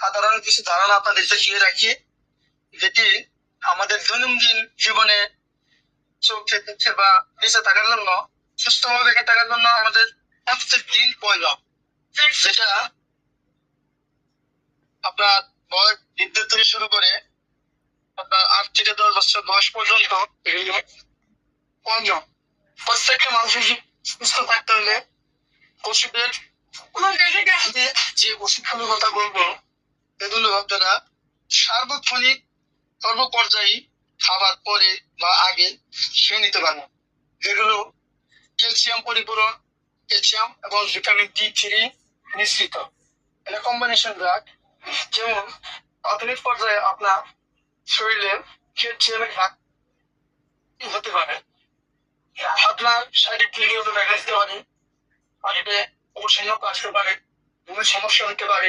সাধারণ কিছু ধারণা আপনাদের দিয়ে রাখি, যেটি আমাদের দৈনন্দিন জীবনে চলছে দিচ্ছে বা বেঁচে থাকার জন্য, সুস্থভাবে বেঁচে থাকার জন্য আমাদের প্রত্যেক দিন প্রয়োজন, যেটা আপনার বয়স বৃদ্ধের থেকে শুরু করে আপনার আট থেকে দশ বছর বয়স পর্যন্ত প্রয়োজন। প্রত্যেকটা মানুষের সুস্থ থাকতে হলে পশুদের যে- যে ওষুধগুলোর কথা বলব এগুলো আপনারা সার্বক্ষণিক সর্বপর্যায়ী খাবার পরে বা আগে খেয়ে নিতে পারবেন। যেগুলো ক্যালসিয়াম পরিপূরক, ক্যালসিয়াম এবং ভিটামিন ডি থ্রি মিশ্রিত। এটা কম্বিনেশন ড্রাগ যেমন প্রাথমিক পর্যায়ে আপনার শরীরে ক্যালসিয়ামের ঘাটতি হতে পারে, আপনার শারীরিক ক্লিনিক দেখা দিতে পারে, পানিতে অবসন্ন আসতে পারে ঘুমের সমস্যা হতে পারে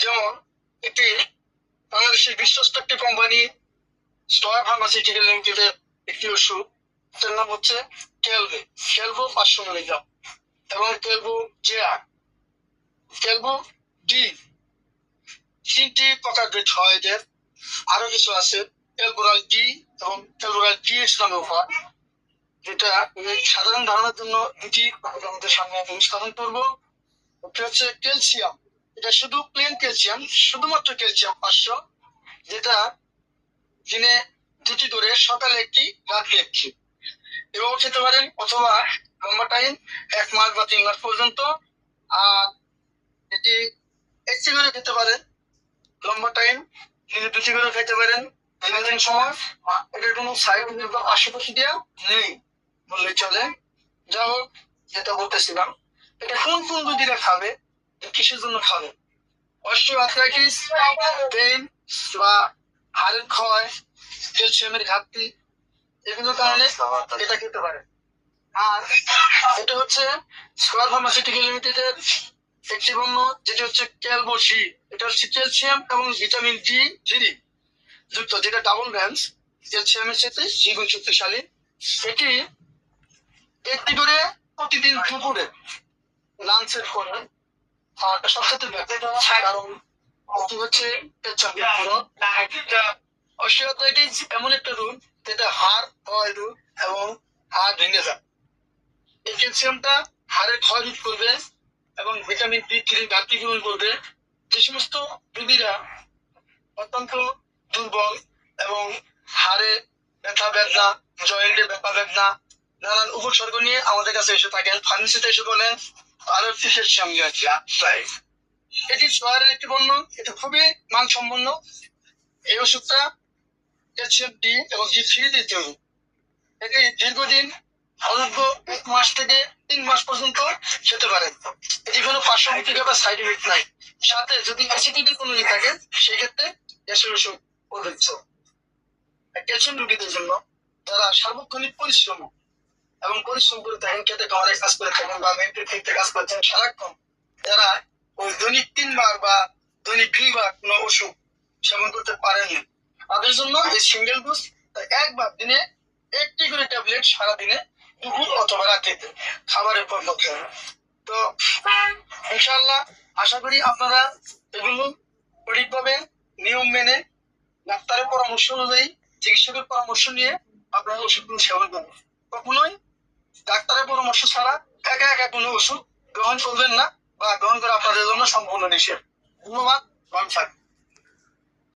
যেমন একটি বাংলাদেশের বিশ্বস্ত একটি কোম্পানি স্টয়ার ফার্মাসিউটিক্যাল লিমিটেডের একটি ওষুধ। তার নাম হচ্ছে কেলভো কেলভো পাঁচশো মিলিগ্রাম। এবং কেলভো জেআর কেলভো ডি তিনটি প্রকার হয় এদের আরও কিছু আছে এলবোরাল ডি এবং এলবোরাল ডি এক্স নামে উপহার যেটা সাধারণ ধারণার জন্য দুটি আমাদের সামনে উপস্থাপন করব। হচ্ছে ক্যালসিয়াম এটা শুধু প্লেন ক্যালসিয়াম শুধুমাত্র ক্যালসিয়াম পাঁচশো, যেটা দিনে দুটি করে সকালে একটি, রাত্রে একটি। এবং খেতে পারেন অথবা লম্বা টাইম এক মাস বা তিন মাস পর্যন্ত। আর এটি একটি করে খেতে পারেন লম্বা টাইম দিনে দুটি করে খেতে পারেন। দিন সময় এটার কোনো সাইড বা আশেপাশে দেওয়া নেই বললে চলে। যা যেটা বলতেছিলাম, এটা কোন কোন রোগীরা খাবে কিসের জন্য খাবে? অস্ট্রো আর্থ্রাইটিস পেইন, বা হাড়ের ক্ষয়, ক্যালসিয়ামের ঘাটতি এগুলোর কারণে এটা খেতে পারে আর এটা হচ্ছে সোয়ার ফার্মাসিউটিক্যাল লিমিটেডের একটি পণ্য যেটি হচ্ছে ক্যালবোসি এটা হচ্ছে ক্যালসিয়াম এবং ভিটামিন ডি থ্রি যুক্ত, যেটা ডাবল ব্যান্স ক্যালসিয়ামের সাথে দ্বিগুণ শক্তিশালী। এটি একটি করে প্রতিদিন দুপুরে লাঞ্চের পরে হচ্ছে পেচ্ছাপ এমন একটা রোগ যেটা হাড় ক্ষয় রোগ এবং হাড় ভেঙে যায়। এই ক্যালসিয়ামটা হাড়ের ক্ষয় রোধ করবে এবং ভিটামিন ডি থ্রি ঘাটতি পূরণ করবে যে সমস্ত রোগীরা অত্যন্ত দুর্বল এবং হাড়ে ব্যথা বেদনা জয়েন্টে ব্যথা বেদনা নানান উপসর্গ নিয়ে আমাদের কাছে এসে থাকেন। ফার্মেসিতে এসে বলেন, আরও কিসের সঙ্গে আছে এটি শহরের একটি পণ্য, এটা খুবই মানসম্পন্ন। এই ওষুধটা ক্যালসিয়াম ডি এবং ডি থ্রি দিয়ে তৈরি এটি দীর্ঘদিন অনূর্ধ্ব এক মাস থেকে তিন মাস পর্যন্ত খেতে পারেন। এটি কোনো পার্শ্ব বা সাইড এফেক্ট নাই। সাথে যদি অ্যাসিডিটি কোনো ই থাকে, সেক্ষেত্রে গ্যাসের ওষুধ প্রযোজ্য ক্যালসিয়াম রোগীদের জন্য যারা সার্বক্ষণিক পরিশ্রম এবং পরিশ্রম করে থাকেন, খেতে খাওয়ার কাজ করে থাকেন বা মেন্টেল থেকে কাজ করছেন সারাক্ষণ যারা ওই দৈনিক তিনবার বা দৈনিক দুইবার কোনো ওষুধ সেবন করতে পারেনি তাদের জন্য এই সিঙ্গেল ডোজ একবার দিনে একটি করে ট্যাবলেট সারাদিনে দুপুর অথবা রাত্রিতে খাবারের তো, ইনশাআল্লাহ আশা করি আপনারা এগুলো নিয়ম মেনে ডাক্তারের পরামর্শ অনুযায়ী চিকিৎসকের পরামর্শ নিয়ে আপনারা ওষুধগুলো সেবন করবেন কখনোই ডাক্তারের পরামর্শ ছাড়া একা একা কোনো ওষুধ গ্রহণ করবেন না বা গ্রহণ করা আপনাদের জন্য সম্পূর্ণ নিষেধ। ধন্যবাদ, ভালো থাকবেন।